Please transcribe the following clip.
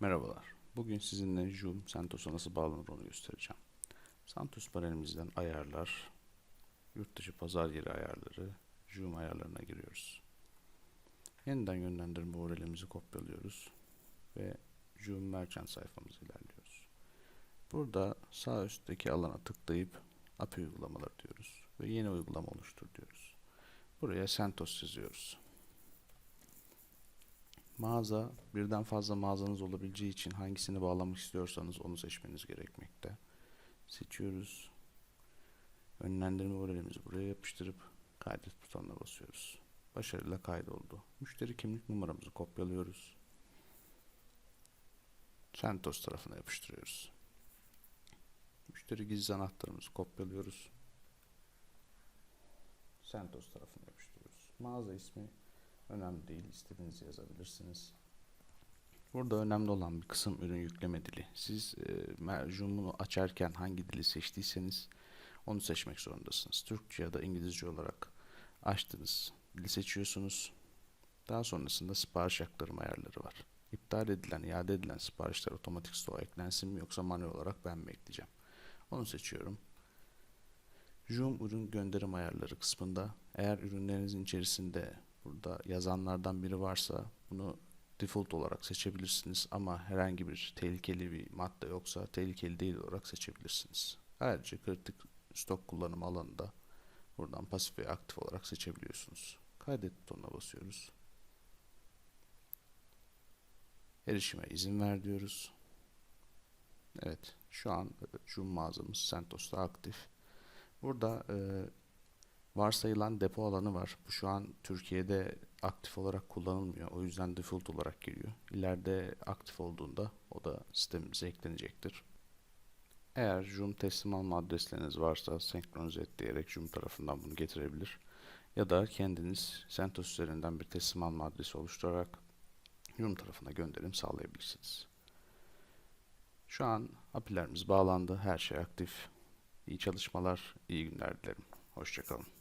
Merhabalar. Bugün sizinle Joom Santos'a nasıl bağlanır onu göstereceğim. Santos panelimizden ayarlar, yurt dışı pazar yeri ayarları, Joom ayarlarına giriyoruz. Yeniden yönlendirme URL'imizi kopyalıyoruz ve Joom Merchant sayfamıza ilerliyoruz. Burada sağ üstteki alana tıklayıp API uygulamaları diyoruz ve yeni uygulama oluştur diyoruz. Buraya Santos yazıyoruz. Mağaza, birden fazla mağazanız olabileceği için hangisini bağlamak istiyorsanız onu seçmeniz gerekmekte. Seçiyoruz. Önlendirme URL'imizi buraya yapıştırıp kaydet butonuna basıyoruz. Başarıyla kaydoldu. Müşteri kimlik numaramızı kopyalıyoruz. Santos tarafına yapıştırıyoruz. Müşteri gizli anahtarımızı kopyalıyoruz. Santos tarafına yapıştırıyoruz. Mağaza ismi Önemli değil. istediğinizi yazabilirsiniz. Burada önemli olan bir kısım ürün yükleme dili. Siz e, Joom'unu açarken hangi dili seçtiyseniz onu seçmek zorundasınız. Türkçe ya da İngilizce olarak açtınız. Dili seçiyorsunuz. Daha sonrasında sipariş aktarım ayarları var. İptal edilen, iade edilen siparişler otomatik stoğa eklensin mi yoksa manuel olarak ben mi ekleyeceğim? Onu seçiyorum. Joom ürün gönderim ayarları kısmında eğer ürünlerinizin içerisinde burada yazanlardan biri varsa bunu default olarak seçebilirsiniz ama herhangi bir tehlikeli bir madde yoksa tehlikeli değil olarak seçebilirsiniz. Ayrıca kritik stok kullanım alanında buradan pasif ve aktif olarak seçebiliyorsunuz. Kaydet butonuna basıyoruz. Erişime izin ver diyoruz. Evet, şu an Joom mağazamız Sentos'ta aktif. Burada e, varsayılan depo alanı var. Bu şu an Türkiye'de aktif olarak kullanılmıyor. O yüzden default olarak geliyor. İleride aktif olduğunda o da sistemimize eklenecektir. Eğer Joom teslim alma adresleriniz varsa senkronize et diyerek Joom tarafından bunu getirebilir. Ya da kendiniz CentOS üzerinden bir teslim alma adresi oluşturarak Joom tarafına gönderim sağlayabilirsiniz. Şu an API'lerimiz bağlandı. Her şey aktif. İyi çalışmalar, iyi günler dilerim. Hoşçakalın.